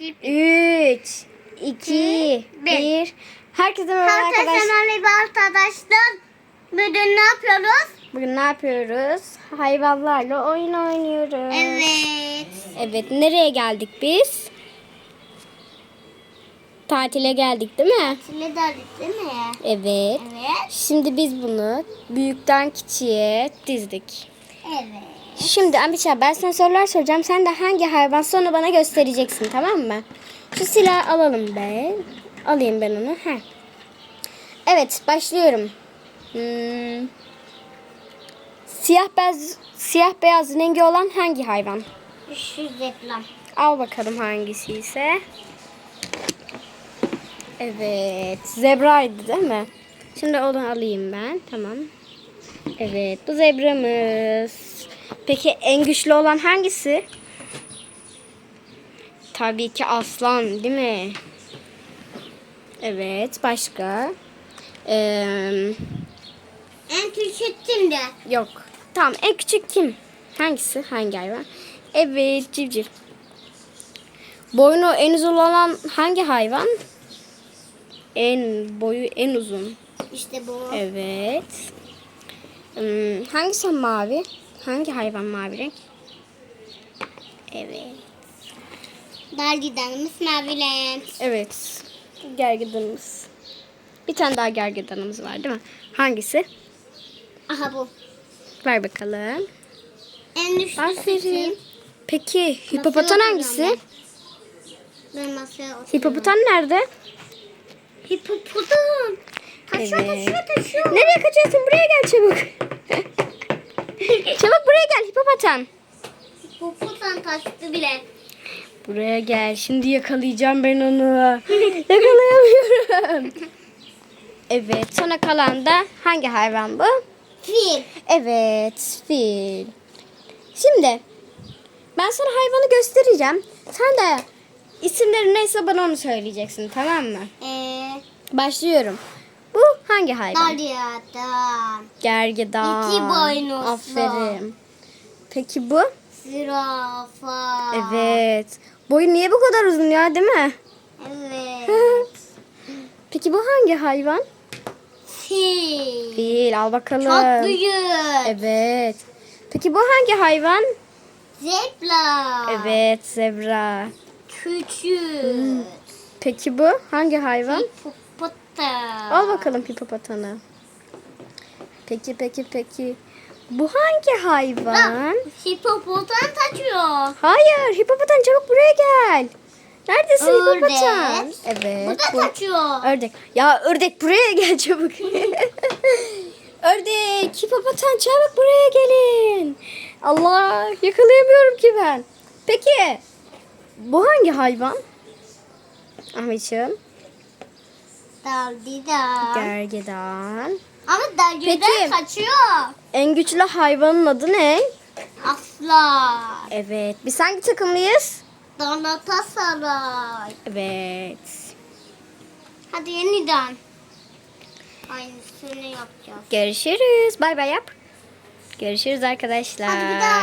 3, 2, bir. 1. Herkese merhaba Herkese arkadaşlar. merhaba arkadaşlar. Bugün ne yapıyoruz? Bugün ne yapıyoruz? Hayvanlarla oyun oynuyoruz. Evet. Evet, nereye geldik biz? Tatile geldik değil mi? Çile derdik değil mi? Evet. Evet. Şimdi biz bunu büyükten küçüğe dizdik. Evet. Şimdi Amiça ben sana sorular soracağım. Sen de hangi hayvan sonra bana göstereceksin tamam mı? Şu silahı alalım ben. Alayım ben onu. Heh. Evet başlıyorum. Hmm. Siyah beyaz siyah beyaz rengi olan hangi hayvan? Şu zeplam. Al bakalım hangisi ise. Evet. Zebraydı değil mi? Şimdi onu alayım ben. Tamam. Evet. Bu zebramız. Peki en güçlü olan hangisi? Tabii ki aslan değil mi? Evet. Başka? Ee, En küçük kimdi? yok. Tamam. En küçük kim? Hangisi? Hangi hayvan? Evet. Civciv. Boynu en uzun olan hangi hayvan? En boyu en uzun. İşte bu. Evet. Hmm, hangisi mavi? Hangi hayvan mavi renk? Evet. Dergidenimiz Mavi Lens. Evet. Gergedanımız. Bir tane daha gergedanımız var değil mi? Hangisi? Aha bu. Ver bakalım. En Aferin. kim? Peki hipopotam oturacağım hangisi? Ben masaya. Hipopotam nerede? Hipopotam. Kaçıyor Evet. kaçıyor kaçıyor. Nereye kaçıyorsun? Buraya gel çabuk. çabuk buraya gel hipopotam. Hipopotam kaçtı bile. Buraya gel. Şimdi yakalayacağım ben onu. Yakalayamıyorum. Evet. Sonra kalan da hangi hayvan bu? Fil. Evet. Fil. Şimdi ben sana hayvanı göstereceğim. Sen de isimleri neyse bana onu söyleyeceksin. Tamam mı? Eee. Başlıyorum. Hangi hayvan? Dalyadan. Gergedan. İki boynuzlu. Aferin. Peki bu? Zürafa. Evet. Boyu niye bu kadar uzun ya değil mi? Evet. Peki bu hangi hayvan? Fil. Fil al bakalım. Çok büyük. Evet. Peki bu hangi hayvan? Zebra. Evet zebra. Küçük. Peki bu hangi hayvan? Hipopotam. Al bakalım hipopotamı. Peki peki peki. Bu hangi hayvan? Hipopotam taşıyor. Hayır hipopotam çabuk buraya gel. Neredesin Ördek. hipopotam? Evet. Bu da bu-. Ördek. Ya ördek buraya gel çabuk. ördek, hipopotam çabuk buraya gelin. Allah yakalayamıyorum ki ben. Peki bu hangi hayvan? Ahmetciğim. Daldidan. Gergedan. Ama daldidan Peki. kaçıyor. En güçlü hayvanın adı ne? Aslan. Evet. Biz hangi takımlıyız? Galatasaray. Evet. Hadi yeniden. Aynısını yapacağız. Görüşürüz. Bay bay yap. Görüşürüz arkadaşlar. Hadi bir daha.